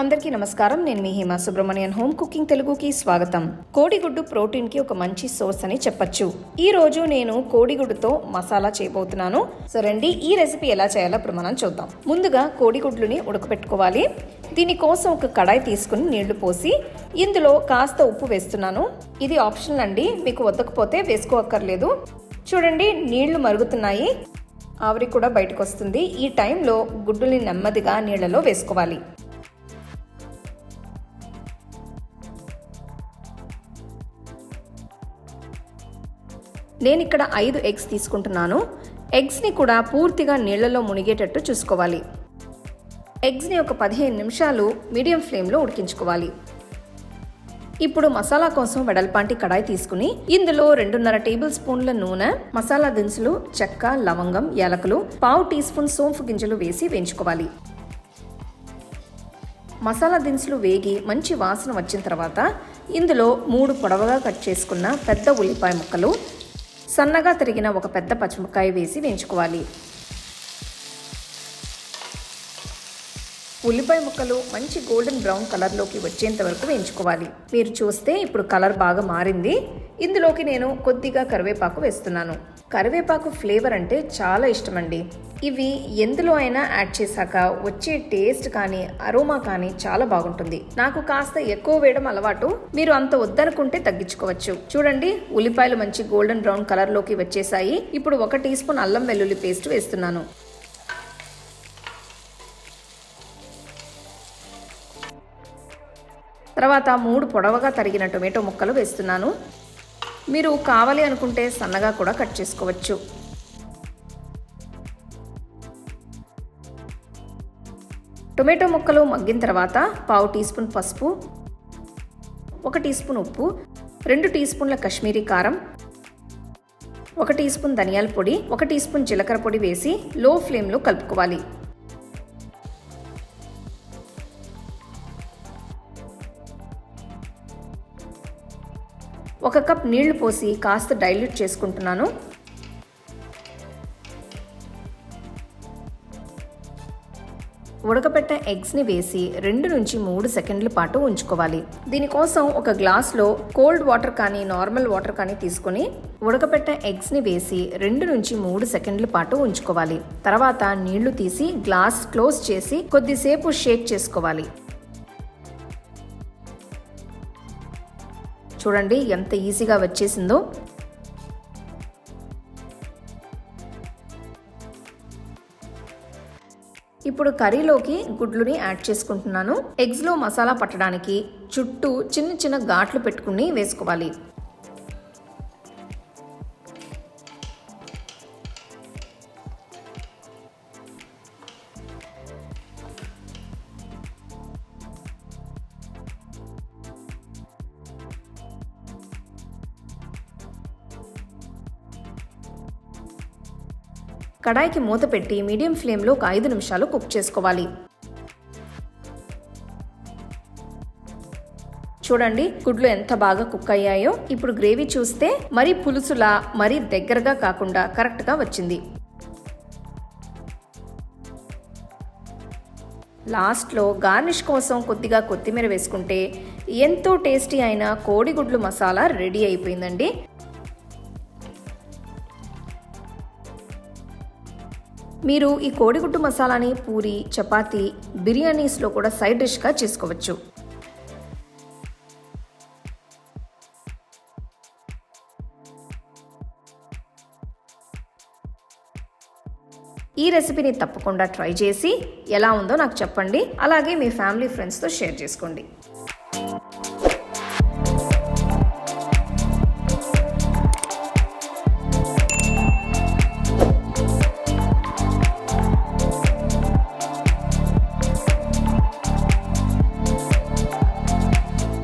అందరికీ నమస్కారం. నేను మీ హేమ సుబ్రహ్మణ్యన్. హోమ్ కుకింగ్ తెలుగుకి స్వాగతం. కోడిగుడ్డు ప్రోటీన్కి ఒక మంచి సోర్స్ అని చెప్పొచ్చు. ఈ రోజు నేను కోడిగుడ్డుతో మసాలా చేయబోతున్నాను. సో రండి ఈ రెసిపీ ఎలా చేయాలో ఇప్పుడు మనం చూద్దాం. ముందుగా కోడిగుడ్లుని ఉడకపెట్టుకోవాలి. దీనికోసం ఒక కడాయి తీసుకుని నీళ్ళు పోసి ఇందులో కాస్త ఉప్పు వేస్తున్నాను. ఇది ఆప్షనల్ అండి మీకు వద్దకపోతే వేసుకోక్కర్లేదు. చూడండి నీళ్ళు మరుగుతున్నాయి. ఆవిరి కూడా బయటకు వస్తుంది ఈ టైంలో గుడ్డుని నెమ్మదిగా నీళ్ళలో వేసుకోవాలి. నేను ఇక్కడ ఐదు ఎగ్స్ తీసుకుంటున్నాను. ఎగ్స్ని కూడా పూర్తిగా నీళ్ళలో మునిగేటట్టు చూసుకోవాలి. ఎగ్స్ని ఒక పదిహేను నిమిషాలు మీడియం ఫ్లేమ్లో ఉడికించుకోవాలి. ఇప్పుడు మసాలా కోసం వెడల్పాంటి కడాయి తీసుకుని ఇందులో రెండున్నర టేబుల్ స్పూన్ల నూనె మసాలా దినుసులు చెక్క లవంగం యాలకులు పావు టీ స్పూన్ సోంపు గింజలు వేసి వేయించుకోవాలి. మసాలా దినుసులు వేగి మంచి వాసన వచ్చిన తర్వాత ఇందులో మూడు పొడవగా కట్ చేసుకున్న పెద్ద ఉల్లిపాయ ముక్కలు సన్నగా తరిగిన ఒక పెద్ద పచ్చిమిరకాయ వేసి వేయించుకోవాలి. ఉల్లిపాయ ముక్కలు మంచి గోల్డెన్ బ్రౌన్ కలర్లోకి వచ్చేంత వరకు వేయించుకోవాలి. మీరు చూస్తే ఇప్పుడు కలర్ బాగా మారింది. ఇందులోకి నేను కొద్దిగా కరివేపాకు వేస్తున్నాను. కరివేపాకు ఫ్లేవర్ అంటే చాలా ఇష్టమండి. ఇవి ఎందులో అయినా యాడ్ చేశాక వచ్చే టేస్ట్ కానీ అరోమా కానీ చాలా బాగుంటుంది. నాకు కాస్త ఎక్కువ వేయడం అలవాటు. మీరు అంత వద్దనుకుంటే తగ్గించుకోవచ్చు. చూడండి ఉల్లిపాయలు మంచి గోల్డెన్ బ్రౌన్ కలర్లోకి వచ్చేసాయి. ఇప్పుడు ఒక టీ స్పూన్ అల్లం వెల్లుల్లి పేస్ట్ వేస్తున్నాను. తర్వాత మూడు పొడవగా తరిగిన టొమాటో ముక్కలు వేస్తున్నాను. మీరు కావాలి అనుకుంటే సన్నగా కూడా కట్ చేసుకోవచ్చు. టొమాటో ముక్కలు మగ్గిన తర్వాత పావు టీ స్పూన్ పసుపు ఒక టీ స్పూన్ ఉప్పు రెండు టీ స్పూన్ల కశ్మీరీ కారం ఒక టీ స్పూన్ ధనియాల పొడి ఒక టీ స్పూన్ జీలకర్ర పొడి వేసి లో ఫ్లేమ్లో కలుపుకోవాలి. ఒక కప్ నీళ్ళు పోసి కాస్త డైల్యూట్ చేసుకుంటున్నాను. ఉడకపెట్ట ఎగ్స్ని వేసి రెండు నుంచి మూడు సెకండ్ల పాటు ఉంచుకోవాలి. దీనికోసం ఒక గ్లాస్లో కోల్డ్ వాటర్ కానీ నార్మల్ వాటర్ కానీ తీసుకొని ఉడకపెట్ట ఎగ్స్ని వేసి రెండు నుంచి మూడు సెకండ్ల పాటు ఉంచుకోవాలి. తర్వాత నీళ్ళు తీసి గ్లాస్ క్లోజ్ చేసి కొద్దిసేపు షేక్ చేసుకోవాలి. చూడండి ఎంత ఈజీగా వచ్చేసిందో. ఇప్పుడు కర్రీలోకి గుడ్లుని యాడ్ చేసుకుంటున్నాను. ఎగ్స్లో మసాలా పట్టడానికి చుట్టూ చిన్న చిన్న ఘాట్లు పెట్టుకుని వేసుకోవాలి. కడాయికి మూత పెట్టి మీడియం ఫ్లేమ్లో ఒక ఐదు నిమిషాలు కుక్ చేసుకోవాలి. చూడండి గుడ్లు ఎంత బాగా కుక్ అయ్యాయో. ఇప్పుడు గ్రేవీ చూస్తే మరీ పులుసులా మరీ దగ్గరగా కాకుండా కరెక్ట్గా వచ్చింది. లాస్ట్లో గార్నిష్ కోసం కొద్దిగా కొత్తిమీర వేసుకుంటే ఎంతో టేస్టీ అయిన కోడిగుడ్లు మసాలా రెడీ అయిపోయిందండి. మీరు ఈ కోడిగుడ్డు మసాలాని పూరి చపాతీ బిర్యానీస్లో కూడా సైడ్ డిష్గా చేసుకోవచ్చు. ఈ రెసిపీని తప్పకుండా ట్రై చేసి ఎలా ఉందో నాకు చెప్పండి. అలాగే మీ ఫ్యామిలీ ఫ్రెండ్స్తో షేర్ చేసుకోండి.